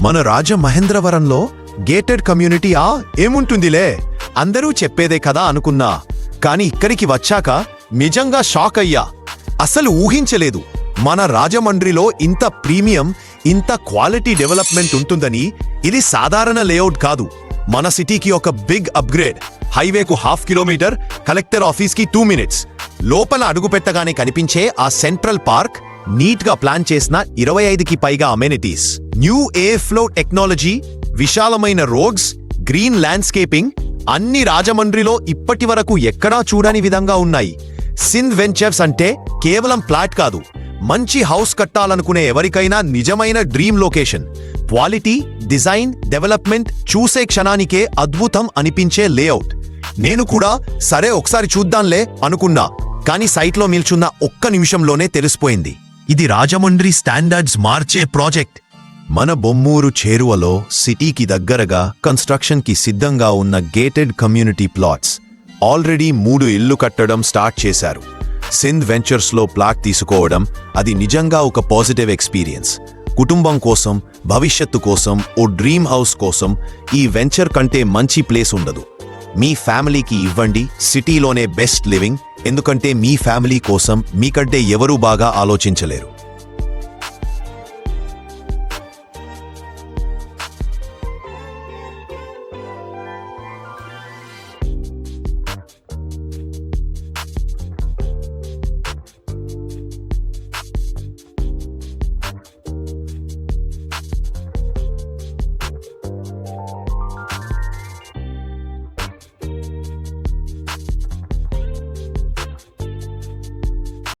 మన రాజ మహేంద్రవరంలో gated community ఆ ఏముంటుందిలే? అందరూ చెప్పేదే కదా అనుకున్నా. కాని ఇక్కడికి వచ్చాక నిజంగా షాక్ అయ్యా. అసలు ఊహించలేదు. మన రాజమండ్రిలో ఇంత ప్రీమియం ఇంత క్వాలిటీ డెవలప్మెంట్ ఉంటుందని ఇది సాధారణ లేఅవుట్ కాదు. మన సిటీకి ఒక బిగ్ అప్గ్రేడ్. హైవేకు హాఫ్ కిలోమీటర్ కలెక్టర్ ఆఫీస్కి టూ మినిట్స్. లోపల అడుగుపెట్టగానే కనిపించే ఆ సెంట్రల్ పార్క్ నీట్గా ప్లాన్ చేసిన ఇరవై ఐదుకి పైగా అమెనిటీస్. న్యూ ఏ ఫ్లో టెక్నాలజీ విశాలమైన రోడ్స్ గ్రీన్ ల్యాండ్స్కేపింగ్ అన్ని రాజమండ్రిలో ఇప్పటి వరకు ఎక్కడా చూడని విధంగా ఉన్నాయి. సింధ్ వెంచర్స్ అంటే కేవలం ఫ్లాట్ కాదు మంచి హౌస్ కట్టాలనుకునే ఎవరికైనా నిజమైన dream location. Quality design development చూసే క్షణానికే అద్భుతం అనిపించే లేఅవుట్. నేను కూడా సరే ఒకసారి చూద్దాంలే అనుకున్నా కానీ సైట్లో నిల్చున్న ఒక్క నిమిషంలోనే తెలిసిపోయింది. ఇది రాజమండ్రి స్టాండర్డ్స్ మార్చే ప్రాజెక్ట్. మన బొమ్మూరు చేరువలో సిటీకి దగ్గరగా కన్స్ట్రక్షన్కి సిద్ధంగా ఉన్న గేటెడ్ కమ్యూనిటీ ప్లాట్స్ ఆల్రెడీ మూడు ఇల్లు కట్టడం స్టార్ట్ చేశారు. సింధ్ వెంచర్స్లో ప్లాట్ తీసుకోవడం అది నిజంగా ఒక పాజిటివ్ ఎక్స్పీరియన్స్. కుటుంబం కోసం భవిష్యత్తు కోసం ఓ డ్రీమ్ హౌస్ కోసం ఈ వెంచర్ కంటే మంచి ప్లేస్ ఉండదు. మీ ఫ్యామిలీకి ఇవ్వండి సిటీలోనే బెస్ట్ లివింగ్ ఎందుకంటే మీ ఫ్యామిలీ కోసం మీకంటే ఎవరూ బాగా ఆలోచించలేరు.